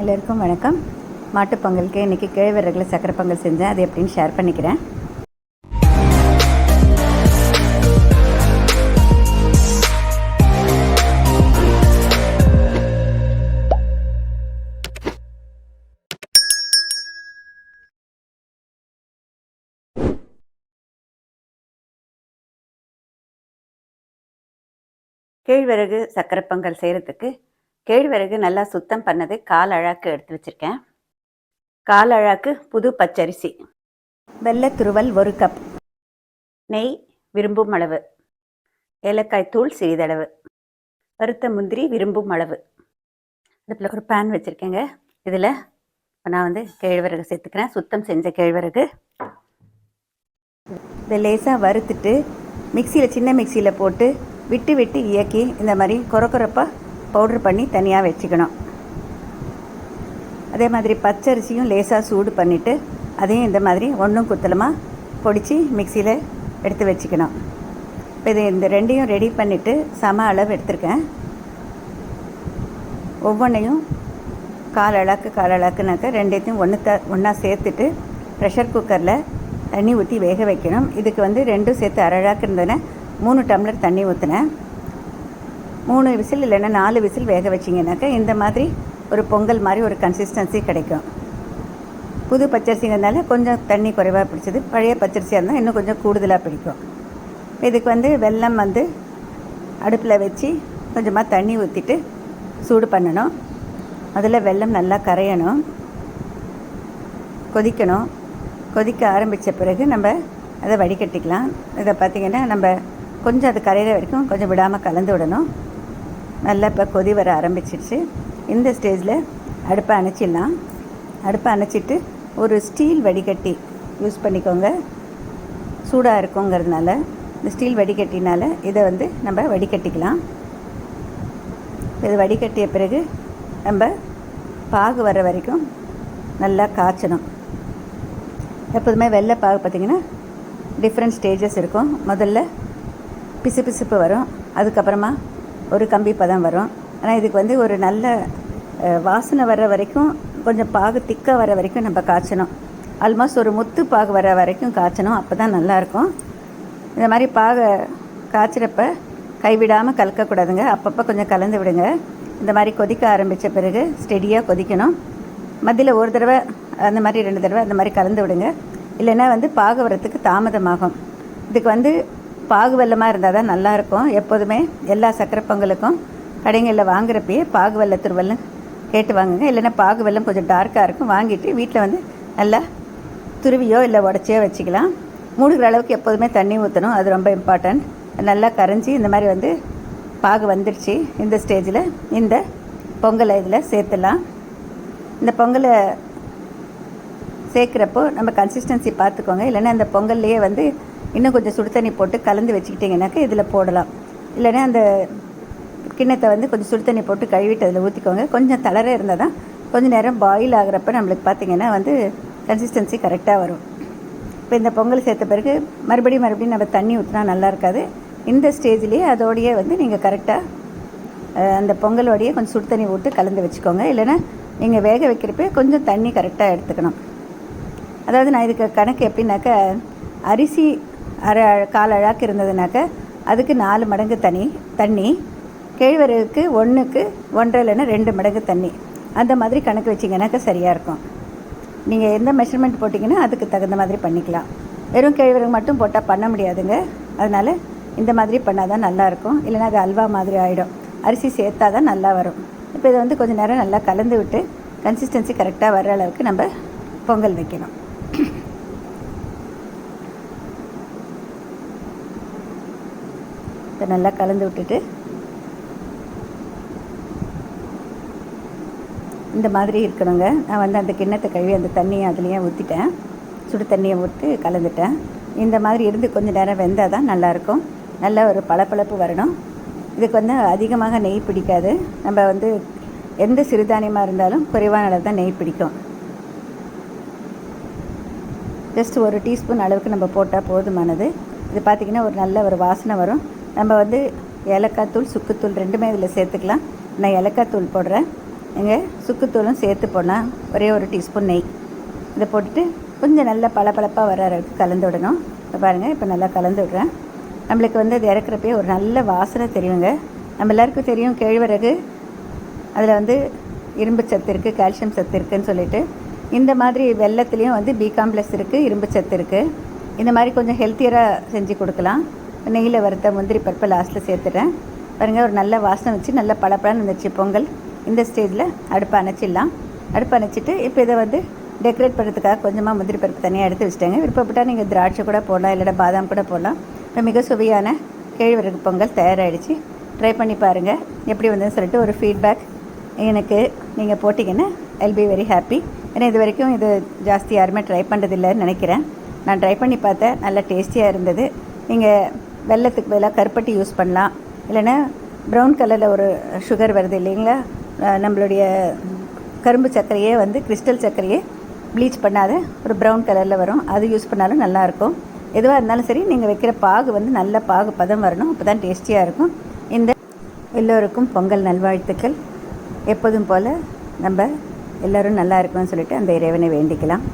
எல்லோருக்கும் வணக்கம். மாட்டுப்பொங்கலுக்கு இன்றைக்கி கேழ்வரகுல சக்கரை பொங்கல் செஞ்சேன். அது எப்படின்னு ஷேர் பண்ணிக்கிறேன். கேழ்வரகு சக்கரை பொங்கல் செய்கிறதுக்கு கேழ்வரகு நல்லா சுத்தம் பண்ணது கால் அழாக்கு எடுத்து வச்சுருக்கேன். கால் அழாக்கு புது பச்சரிசி. வெள்ளை துருவல் ஒரு கப். நெய் விரும்பும் அளவு. ஏலக்காய் தூள் சிறிதளவு. வறுத்த முந்திரி விரும்பும் அளவு. அடுப்பில் ஒரு பேன் வச்சுருக்கேங்க. இதில் நான் வந்து கேழ்வரகு சேர்த்துக்கிறேன். சுத்தம் செஞ்ச கேழ்வரகு. இதை லேசாக வறுத்துட்டு மிக்சியில் சின்ன மிக்சியில் போட்டு விட்டு விட்டு இயக்கி இந்த மாதிரி கொரகொரப்பாக பவுட்ரு பண்ணி தனியாக வச்சுக்கணும். அதே மாதிரி பச்சரிசியும் லேசாக சூடு பண்ணிவிட்டு அதையும் இந்த மாதிரி ஒன்றும் குத்தலமாக பொடித்து மிக்சியில் எடுத்து வச்சுக்கணும். இப்போ இது இந்த ரெண்டையும் ரெடி பண்ணிவிட்டு சம அளவு எடுத்திருக்கேன். ஒவ்வொன்றையும் கால் அழாக்கு கால் அழாக்குனாக்க ரெண்டைத்தையும் ஒன்று த ஒன்றா சேர்த்துட்டு ப்ரெஷர் குக்கரில் தண்ணி ஊற்றி வேக வைக்கணும். இதுக்கு வந்து ரெண்டும் சேர்த்து அரை அழாக்கு இருந்ததுன்னா மூணு டம்ளர் தண்ணி ஊற்றினேன் மூணு விசில் இல்லைன்னா நாலு விசில் வேக வச்சிங்கனாக்கா இந்த மாதிரி ஒரு பொங்கல் மாதிரி ஒரு கன்சிஸ்டன்சி கிடைக்கும். புது பச்சரிசிங்கிறதுனால கொஞ்சம் தண்ணி குறைவாக பிடிச்சது. பழைய பச்சரிசியாக இருந்தால் இன்னும் கொஞ்சம் கூடுதலாக பிடிக்கும். இதுக்கு வந்து வெல்லம் வந்து அடுப்பில் வச்சு கொஞ்சமாக தண்ணி ஊற்றிட்டு சூடு பண்ணணும். அதில் வெல்லம் நல்லா கரையணும். கொதிக்கணும். கொதிக்க ஆரம்பித்த பிறகு நம்ம அதை வடிகட்டிக்கலாம். இதை பார்த்திங்கன்னா நம்ம கொஞ்சம் அது கரையிற வரைக்கும் கொஞ்சம் விடாமல் கலந்து விடணும். நல்லா இப்போ கொதி வர ஆரம்பிச்சிடுச்சு இந்த ஸ்டேஜில் அடுப்பை அணைச்சிடலாம். அடுப்பை அணைச்சிட்டு ஒரு ஸ்டீல் வடிகட்டி யூஸ் பண்ணிக்கோங்க. சூடாக இருக்குங்கிறதுனால இந்த ஸ்டீல் வடிகட்டினால இதை வந்து நம்ம வடிகட்டிக்கலாம். இது வடிகட்டிய பிறகு நம்ம பாகு வர வரைக்கும் நல்லா காய்ச்சணும். எப்போதுமே வெள்ளை பாகு பார்த்திங்கன்னா டிஃப்ரெண்ட் ஸ்டேஜஸ் இருக்கும். முதல்ல பிசு பிசுப்பு வரும். அதுக்கப்புறமா ஒரு கம்பி பதம் வரும். ஆனால் இதுக்கு வந்து ஒரு நல்ல வாசனை வர்ற வரைக்கும் கொஞ்சம் பாகு திக்காக வர வரைக்கும் நம்ம காய்ச்சணும். ஆல்மோஸ்ட் ஒரு முத்து பாகு வர வரைக்கும் காய்ச்சணும். அப்போ தான் நல்லாயிருக்கும் இந்த மாதிரி பாகை காய்ச்சிறப்ப கைவிடாமல் கலக்கக்கூடாதுங்க அப்பப்போ கொஞ்சம் கலந்து விடுங்க. இந்த மாதிரி கொதிக்க ஆரம்பித்த பிறகு ஸ்டெடியாக கொதிக்கணும். மதியில் ஒரு தடவை அந்த மாதிரி ரெண்டு தடவை அந்த மாதிரி கலந்து விடுங்க. இல்லைன்னா வந்து பாகு வரத்துக்கு தாமதமாகும். இதுக்கு வந்து பாகு வெள்ளமாக இருந்தால் தான் நல்லாயிருக்கும் எப்போதுமே எல்லா சக்கரை பொங்கலுக்கும் கடைங்களில் வாங்குறப்பயே பாகு வெள்ள திருவல்லம் கேட்டு வாங்குங்க. இல்லைன்னா பாகு வெள்ளம் கொஞ்சம் டார்க்காக இருக்கும். வாங்கிட்டு வீட்டில் வந்து நல்லா துருவியோ இல்லை உடச்சியோ வச்சுக்கலாம். மூடுகிற அளவுக்கு எப்போதுமே தண்ணி ஊற்றணும் அது ரொம்ப இம்பார்ட்டண்ட் நல்லா கரைஞ்சி இந்த மாதிரி வந்து பாகு வந்துடுச்சு இந்த ஸ்டேஜில் இந்த பொங்கலை இதில் சேர்த்துலாம். இந்த பொங்கலை சேர்க்குறப்போ நம்ம கன்சிஸ்டன்சி பார்த்துக்கோங்க. இல்லைன்னா அந்த பொங்கல்லையே வந்து இன்னும் கொஞ்சம் சுடு தண்ணி போட்டு கலந்து வச்சுக்கிட்டிங்கனாக்கா இதில் போடலாம். இல்லைன்னா அந்த கிண்ணத்தை வந்து கொஞ்சம் சுடு தண்ணி போட்டு கழுவிட்டு அதில் ஊற்றிக்கோங்க கொஞ்சம் தளர இருந்தால் தான் கொஞ்சம் நேரம் பாயில் ஆகிறப்ப நம்மளுக்கு பார்த்தீங்கன்னா வந்து கன்சிஸ்டன்சி கரெக்டாக வரும். இப்போ இந்த பொங்கல் சேர்த்த பிறகு மறுபடியும் மறுபடியும் நம்ம தண்ணி ஊற்றினா நல்லா இருக்காது. இந்த ஸ்டேஜ்லேயே அதோடையே வந்து நீங்கள் கரெக்டாக அந்த பொங்கலோடையே கொஞ்சம் சுடு தண்ணி விட்டு கலந்து வச்சுக்கோங்க. இல்லைன்னா நீங்கள் வேக வைக்கிறப்ப கொஞ்சம் தண்ணி கரெக்டாக எடுத்துக்கணும். அதாவது நான் இதுக்கு கணக்கு எப்படின்னாக்கா அரிசி அரை அழ- கால் அழாக்கு இருந்ததுனாக்க அதுக்கு நாலு மடங்கு தனி தண்ணி. கேழ்வரகுக்கு ஒன்றுக்கு ஒன்றரை இல்லைன்னா ரெண்டு மடங்கு தண்ணி. அந்த மாதிரி கணக்கு வச்சிங்கனாக்கா சரியாக இருக்கும். நீங்கள் எந்த மெஷர்மெண்ட் போட்டிங்கன்னா அதுக்கு தகுந்த மாதிரி பண்ணிக்கலாம். வெறும் கேழ்வரகு மட்டும் போட்டால் பண்ண முடியாதுங்க. அதனால் இந்த மாதிரி பண்ணால் தான் நல்லாயிருக்கும் இல்லைன்னா அது அல்வா மாதிரி ஆகிடும் அரிசி சேர்த்தா தான் நல்லா வரும். இப்போ இதை வந்து கொஞ்சம் நேரம் நல்லா கலந்து விட்டு கன்சிஸ்டன்சி கரெக்டாக வர்ற அளவுக்கு நம்ம பொங்கல் வைக்கணும். இதை நல்லா கலந்து விட்டுட்டு இந்த மாதிரி இருக்கணுங்க. நான் வந்து அந்த கிண்ணத்தை கழுவி அந்த தண்ணியை அதுலேயே ஊற்றிட்டேன் சுடு தண்ணியை ஊற்றி கலந்துட்டேன். இந்த மாதிரி இருந்து கொஞ்சம் நேரம் வெந்தால் தான் நல்லாயிருக்கும். நல்ல ஒரு பளபளப்பு வரணும். இதுக்கு வந்து அதிகமாக நெய் பிடிக்காது. நம்ம வந்து எந்த சிறுதானியமாக இருந்தாலும் குறைவான அளவு தான் நெய் பிடிக்கும். ஜஸ்ட் ஒரு டீஸ்பூன் அளவுக்கு நம்ம போட்டால் போதுமானது. இது பார்த்திங்கன்னா ஒரு நல்ல ஒரு வாசனை வரும். நம்ம வந்து ஏலக்காய் தூள் சுக்குத்தூள் ரெண்டுமே இதில் சேர்த்துக்கலாம். நான் ஏலக்காய் தூள் போடுறேன். இங்கே சுக்குத்தூளும் சேர்த்து போனால் ஒரே ஒரு டீஸ்பூன் நெய். இதை போட்டுட்டு கொஞ்சம் நல்லா பளபளப்பாக வர அளவுக்கு கலந்து விடணும். இப்போ பாருங்கள் இப்போ நல்லா கலந்து விடுறேன். நம்மளுக்கு வந்து அது இறக்குறப்பே ஒரு நல்ல வாசனை தெரியுங்க. நம்ம எல்லாருக்கும் தெரியும் கேழ்வரகு அதில் வந்து இரும்பு சத்து இருக்குது கால்சியம் சத்து இருக்குதுன்னு சொல்லிட்டு. இந்த மாதிரி வெள்ளத்துலேயும் வந்து பி காம்ப்ளெக்ஸ் இருக்குது இரும்பு சத்து இருக்குது இந்த மாதிரி கொஞ்சம் ஹெல்த்தியராக செஞ்சு கொடுக்கலாம். நெய்யில் வறுத்த முந்திரி பருப்பை லாஸ்ட்டில் சேர்த்துட்டேன் பாருங்கள் ஒரு நல்ல வாசனை வச்சு நல்ல பளபளன்னு இருந்துச்சு பொங்கல். இந்த ஸ்டேஜில் அடுப்பை அணைச்சிடலாம். அடுப்பை அணைச்சிட்டு இப்போ இதை வந்து டெக்கரேட் பண்ணுறதுக்காக கொஞ்சமாக முந்திரி பருப்பு தனியாக எடுத்து வச்சுட்டேங்க. விருப்பப்பட்டால் நீங்கள் திராட்சை கூட போடலாம் இல்லைனா பாதாம் கூட போடலாம். இப்போ மிக சுவையான கேழ்வரகு பொங்கல் தயாராகிடுச்சு ட்ரை பண்ணி பாருங்கள் எப்படி வந்ததுன்னு சொல்லிட்டு ஒரு ஃபீட்பேக் எனக்கு நீங்கள் போட்டிங்கன்னா ஐல் பி வெரி ஹாப்பி ஏன்னா இது வரைக்கும் இது ஜாஸ்தி யாருமே ட்ரை பண்ணுறதில்லைன்னு நினைக்கிறேன். நான் ட்ரை பண்ணி பார்த்தேன். நல்லா டேஸ்டியாக இருந்தது. நீங்கள் வெள்ளத்துக்கு பதிலாக கருப்பட்டி யூஸ் பண்ணலாம். இல்லைன்னா ப்ரௌன் கலரில் ஒரு சுகர் வருது இல்லைங்களா? நம்மளுடைய கரும்பு சர்க்கரையே வந்து கிறிஸ்டல் சர்க்கரையே ப்ளீச் பண்ணாத ஒரு ப்ரௌன் கலரில் வரும். அது யூஸ் பண்ணாலும் நல்லாயிருக்கும் எதுவாக இருந்தாலும் சரி நீங்கள் வைக்கிற பாகு வந்து நல்ல பாகு பதம் வரணும். அப்போ தான் டேஸ்டியாக இருக்கும். இந்த எல்லோருக்கும் பொங்கல் நல்வாழ்த்துக்கள். எப்போதும் போல் நம்ம எல்லோரும் நல்லா இருக்கணும்னு சொல்லிட்டு அந்த இறைவனை வேண்டிக்கலாம்.